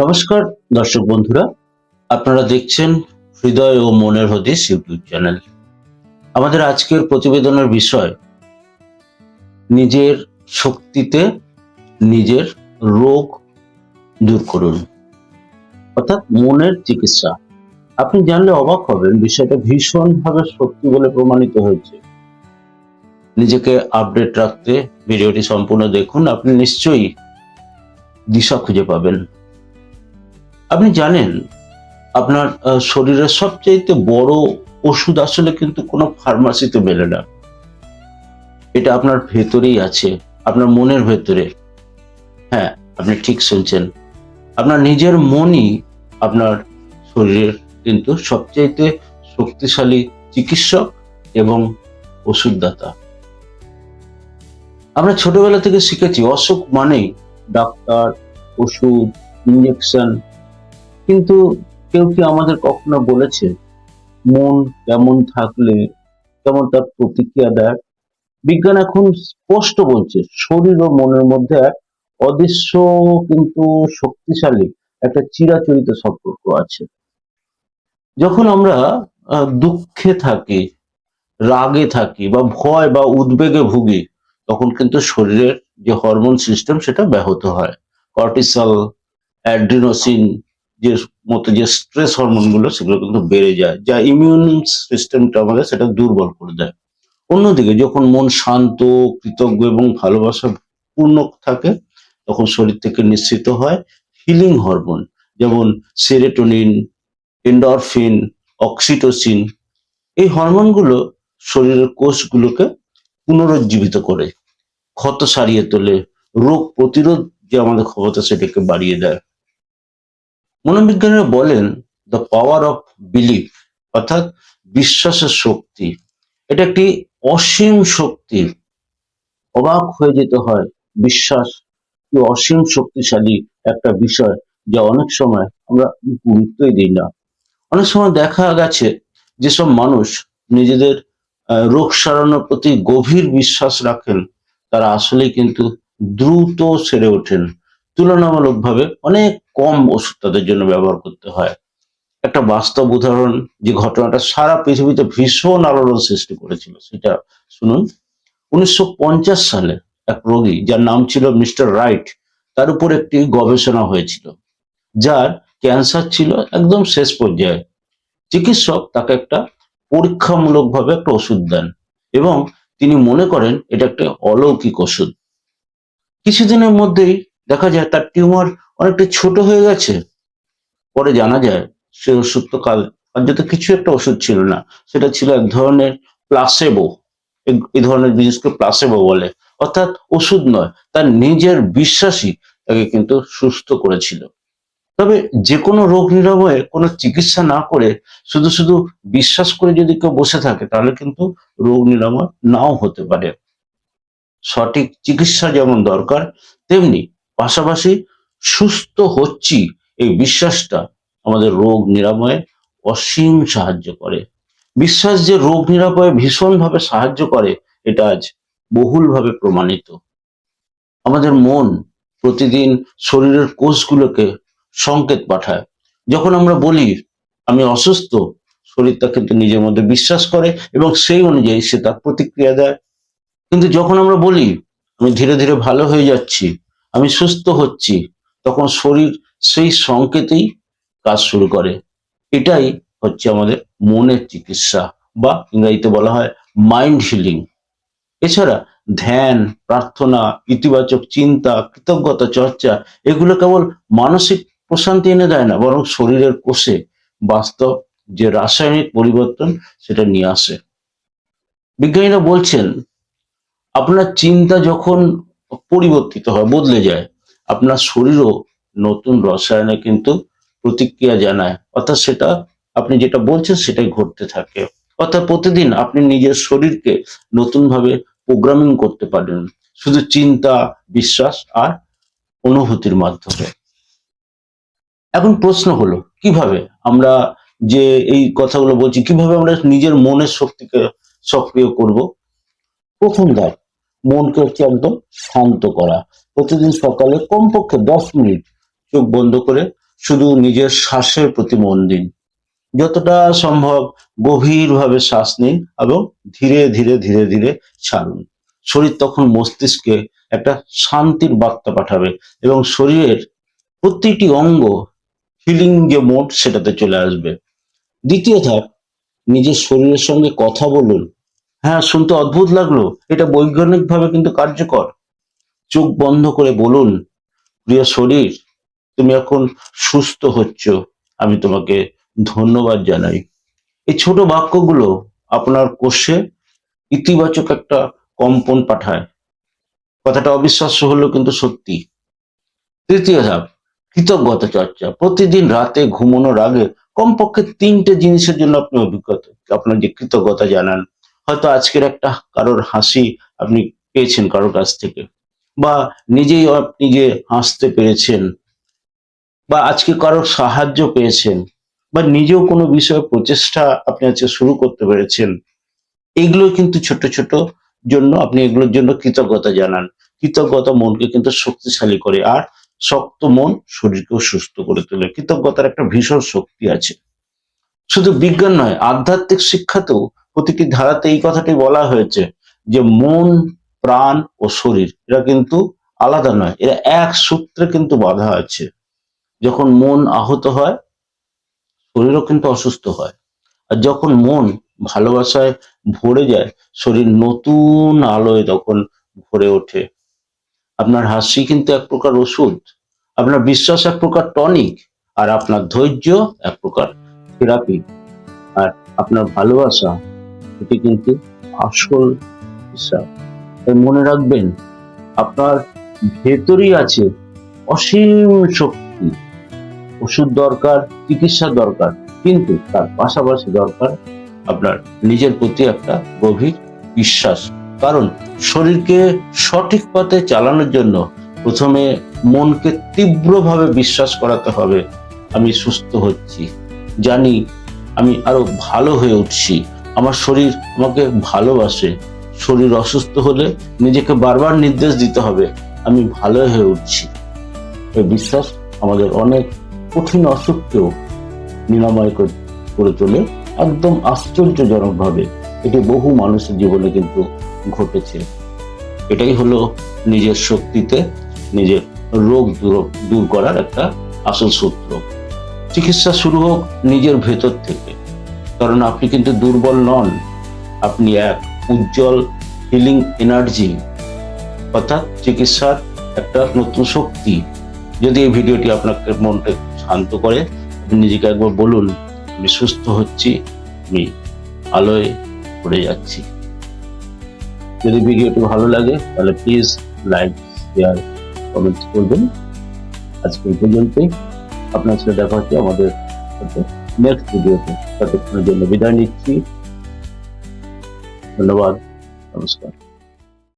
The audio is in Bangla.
নমস্কার, দর্শক বন্ধুরা। আপনারা দেখছেন হৃদয় ও মনের হদিস ইউটিউব চ্যানেল। আমাদের আজকের প্রতিবেদনের বিষয়, নিজের শক্তিতে নিজের রোগ দূর করুন, অর্থাৎ মনের চিকিৎসা। আপনি জানলে অবাক হবেন, বিষয়টা ভীষণভাবে সত্যি বলে প্রমাণিত হয়েছে। নিজেকে আপডেট রাখতে ভিডিওটি সম্পূর্ণ দেখুন, আপনি নিশ্চয়ই দিশা খুঁজে পাবেন। আপনি জানেন, আপনার শরীরের সবচাইতে বড় ওষুধ আসলে কিন্তু কোনো ফার্মাসিতে মেলে না। এটা আপনার ভেতরেই আছে, আপনার মনের ভেতরে। হ্যাঁ আপনি ঠিক শুনছেন। আপনার নিজের মনই আপনার শরীরের কিন্তু সবচাইতে শক্তিশালী চিকিৎসক এবং ওষুধদাতা। আমরা ছোটবেলা থেকে শিখেছি, অসুখ মানেই ডাক্তার, ওষুধ, ইঞ্জেকশন কিন্তু কেউ কি আমাদের কখনো বলেছে, মন কেমন থাকলে কেমন তার প্রতিক্রিয়া দেয়? বিজ্ঞান এখন স্পষ্ট বলছে, শরীর ও মনের মধ্যে এক অদৃশ্য কিন্তু শক্তিশালী একটা চিরাচরিত সম্পর্ক আছে। যখন আমরা দুঃখে থাকি, রাগে থাকি বা ভয় বা উদ্বেগে ভুগি, তখন কিন্তু শরীরের যে হরমোন সিস্টেম সেটা ব্যাহত হয়। কর্টিসল, অ্যাড্রিনোসিন যে মতো যে স্ট্রেস হরমোনগুলো সেগুলো কিন্তু বেড়ে যায়, যা ইমিউন সিস্টেমটা আমাদের সেটা দুর্বল করে দেয়। অন্যদিকে যখন মন শান্ত, কৃতজ্ঞ এবং ভালোবাসা পূর্ণ থাকে, তখন শরীর থেকে নিঃসৃত হয় হিলিং হরমোন যেমন সেরেটোনিন এন্ডরফিন অক্সিটোসিন এই হরমোনগুলো শরীরের কোষগুলোকে পুনরুজ্জীবিত করে, ক্ষত সারিয়ে তোলে, রোগ প্রতিরোধ যে আমাদের ক্ষমতা সেটাকে বাড়িয়ে দেয়। মনোবিজ্ঞানীরা বলেন দ্য পাওয়ার অফ বিলিফ অর্থাৎ বিশ্বাসের শক্তি, এটা একটি অসীম শক্তি। অবাক হয়ে যেতে হয়, বিশ্বাস অসীম শক্তিশালী একটা বিষয় যা অনেক সময় আমরা গুরুত্বই দিই না। অনেক সময় দেখা গেছে যেসব মানুষ নিজেদের রোগ সারানোর প্রতি গভীর বিশ্বাস রাখেন, তারা আসলে কিন্তু দ্রুত সেরে ওঠেন। তুলনামূলকভাবে অনেক কম ওষুধ তাদের জন্য ব্যবহার করতে হয়। একটা বাস্তব উদাহরণ, যে ঘটনাটা সারা পৃথিবীতে ভীষণ আলোড়ন সৃষ্টি করেছিল, সেটা শুনুন। উনিশশো পঞ্চাশ সালে এক রোগী, যার নাম ছিল মিস্টার রাইট, তার উপর একটি গবেষণা হয়েছিল, যার ক্যান্সার ছিল একদম শেষ পর্যায়ে। চিকিৎসক তাকে একটা পরীক্ষামূলকভাবে একটা ওষুধ দেন এবং তিনি মনে করেন, এটা একটা অলৌকিক ওষুধ। কিছুদিনের মধ্যেই দেখা যায় তার টিউমার অনেকটা ছোট হয়ে গেছে। পরে জানা যায় সে ওষুধ তো কাল, কার্যত কিছু একটা ওষুধ ছিল না। সেটা ছিল এক ধরনের প্লাসেবো এই ধরনের জিনিসকে প্লাসেবো বলে। অর্থাৎ ওষুধ নয়, তার নিজের বিশ্বাসই তাকে কিন্তু সুস্থ করেছিল। তবে যে কোনো রোগ নিরাময়ে কোনো চিকিৎসা না করে শুধু শুধু বিশ্বাস করে যদি কেউ বসে থাকে, তাহলে কিন্তু রোগ নিরাময় নাও হতে পারে। সঠিক চিকিৎসা যেমন দরকার, তেমনি পাশাপাশি সুস্থ হচ্ছি, এই বিশ্বাসটা আমাদের রোগ নিরাময়ে অসীম সাহায্য করে। বিশ্বাস যে রোগ নিরাময়ে ভীষণভাবে সাহায্য করে, এটা আজ বহুলভাবে প্রমাণিত। আমাদের মন প্রতিদিন শরীরের কোষগুলোকে সংকেত পাঠায়। যখন আমরা বলি, আমি অসুস্থ শরীরটা কিন্তু নিজের মধ্যে বিশ্বাস করে এবং সেই অনুযায়ী সে তার প্রতিক্রিয়া দেয়। কিন্তু যখন আমরা বলি, আমি ধীরে ধীরে ভালো হয়ে যাচ্ছি আমি সুস্থ হচ্ছি, তখন শরীর সেই সংকেতেই কাজ শুরু করে। এটাই হচ্ছে আমাদের মনের চিকিৎসা বা ইংরেজিতে বলা হয় মাইন্ড হিলিং এছাড়া ধ্যান, প্রার্থনা, ইতিবাচক চিন্তা, কৃতজ্ঞতা, চর্চা, এগুলো কেবল মানসিক প্রশান্তি এনে দেয় না, বরং শরীরের কোষে বাস্তব যে রাসায়নিক পরিবর্তন সেটা নিয়ে আসে। বিজ্ঞানীরা বলছেন, আপনার চিন্তা যখন পরিবর্তিত হয়, বদলে যায়। আপনার শরীরও নতুন রসায়নে কিন্তু প্রতিক্রিয়া জানায়। অর্থাৎ সেটা আপনি যেটা বলছেন সেটাই ঘটতে থাকে। অর্থাৎ প্রতিদিন আপনি নিজের শরীরকে নতুনভাবে প্রোগ্রামিং করতে পারেন। শুধু চিন্তা, বিশ্বাস আর অনুভূতির মাধ্যমে। এখন প্রশ্ন হলো, কীভাবে আমরা যে এই কথাগুলো বলছি, কীভাবে আমরা নিজের মনের শক্তিকে সক্রিয় করব? প্রথম ধাপ মনকে হচ্ছে একদম শান্ত করা। প্রতিদিন সকালে কমপক্ষে দশ মিনিট চোখ বন্ধ করে শুধু নিজের শ্বাসের প্রতি মন দিন। যতটা সম্ভব গভীরভাবে শ্বাস নিন এবং ধীরে ধীরে ধীরে ধীরে ছাড়ুন। শরীর তখন মস্তিষ্কে একটা শান্তির বার্তা পাঠাবে এবং শরীরের প্রতিটি অঙ্গ হিলিং যে মোড সেটাতে চলে আসবে। দ্বিতীয় ধাপ, নিজের শরীরের সঙ্গে কথা বলুন। হ্যাঁ শুনতে অদ্ভুত লাগল। এটা বৈজ্ঞানিকভাবে কিন্তু কার্যকর। চোখ বন্ধ করে বলুন, প্রিয় শরীর, তুমি এখন সুস্থ হচ্ছ। আমি তোমাকে ধন্যবাদ জানাই। এই ছোট বাক্যগুলো আপনার কোষে ইতিবাচক একটা কম্পন পাঠায়। কথাটা অবিশ্বাস্য হলেও কিন্তু সত্যি। তৃতীয় ধাপ, কৃতজ্ঞতা চর্চা। প্রতিদিন রাতে ঘুমানোর আগে কমপক্ষে তিনটে জিনিসের জন্য আপনি অভিজ্ঞতা আপনার যে কৃতজ্ঞতা জানান হয়তো আজকের একটা কারোর হাসি আপনি পেয়েছেন কারোর কাছ থেকে, বা নিজেই আপনি যে হাসতে পেরেছেন, বা আজকে কারোর সাহায্য পেয়েছেন, বা নিজেও কোনো বিষয়ে প্রচেষ্টা আপনি আজকে শুরু করতে পেরেছেন, এগুলো কিন্তু ছোট ছোট জন্য আপনি এগুলোর জন্য কৃতজ্ঞতা জানান। কৃতজ্ঞতা মনকে কিন্তু শক্তিশালী করে, আর শক্ত মন শরীরকেও সুস্থ করে তোলে। কৃতজ্ঞতার একটা ভীষণ শক্তি আছে। শুধু বিজ্ঞান নয়, আধ্যাত্মিক শিক্ষাতেও প্রতিটি ধারাতে এই কথাটি বলা হয়েছে যে মন, প্রাণ ও শরীর, এরা কিন্তু আলাদা নয়, এরা এক সূত্রে কিন্তু বাধা আছে। যখন মন আহত হয়, শরীরও কিন্তু অসুস্থ হয়। আর যখন মন ভালোবাসায় ভরে যায়, শরীর নতুন আলোয় তখন ভরে ওঠে। আপনার হাসি কিন্তু এক প্রকার ওষুধ, আপনার বিশ্বাস এক প্রকার টনিক, আর আপনার ধৈর্য এক প্রকার থেরাপি। আর আপনার ভালোবাসা এটি কিন্তু আসল বিশ্বাস তাই মনে রাখবেন, আপনার ভেতরই আছে অসীম শক্তি। ওষুধ দরকার, চিকিৎসা দরকার, কিন্তু তার পাশাপাশি দরকার আপনার নিজের প্রতি একটা গভীর বিশ্বাস। কারণ শরীরকে সঠিক পথে চালানোর জন্য প্রথমে মনকে তীব্রভাবে বিশ্বাস করাতে হবে। আমি সুস্থ হচ্ছি, জানি আমি আরও ভালো হয়ে উঠছি। আমার শরীর আমাকে ভালোবাসে। শরীর অসুস্থ হলে নিজেকে বারবার নির্দেশ দিতে হবে। আমি ভালো হয়ে উঠছি। এই বিশ্বাস আমাদের অনেক কঠিন অসুখকেও নিরাময় করে তোলে একদম আশ্চর্যজনকভাবে। এটি বহু মানুষের জীবনে কিন্তু ঘটেছে। এটাই হলো নিজের শক্তিতে নিজের রোগ দূর দূর করার একটা আসল সূত্র। চিকিৎসা শুরু হোক নিজের ভেতর থেকে। কারণ আপনি কিন্তু দুর্বল নন। আপনি এক উজ্জ্বল হিলিং এনার্জি অর্থাৎ চিকিৎসার একটা নতুন শক্তি। যদি এই ভিডিওটি আপনাকে মনটা শান্ত করে, আপনি নিজেকে একবার বলুন, আমি সুস্থ হচ্ছি, আমি আলোয় পড়ে যাচ্ছি। যদি ভিডিওটি ভালো লাগে, তাহলে প্লিজ লাইক শেয়ার কমেন্ট করবেন। আজকে পর্যন্তই। আপনার সাথে দেখা হচ্ছে আমাদের নেক্সট ভিডিওতে ততক্ষণের জন্য বিদায় নিচ্ছি ধন্যবাদ নমস্কার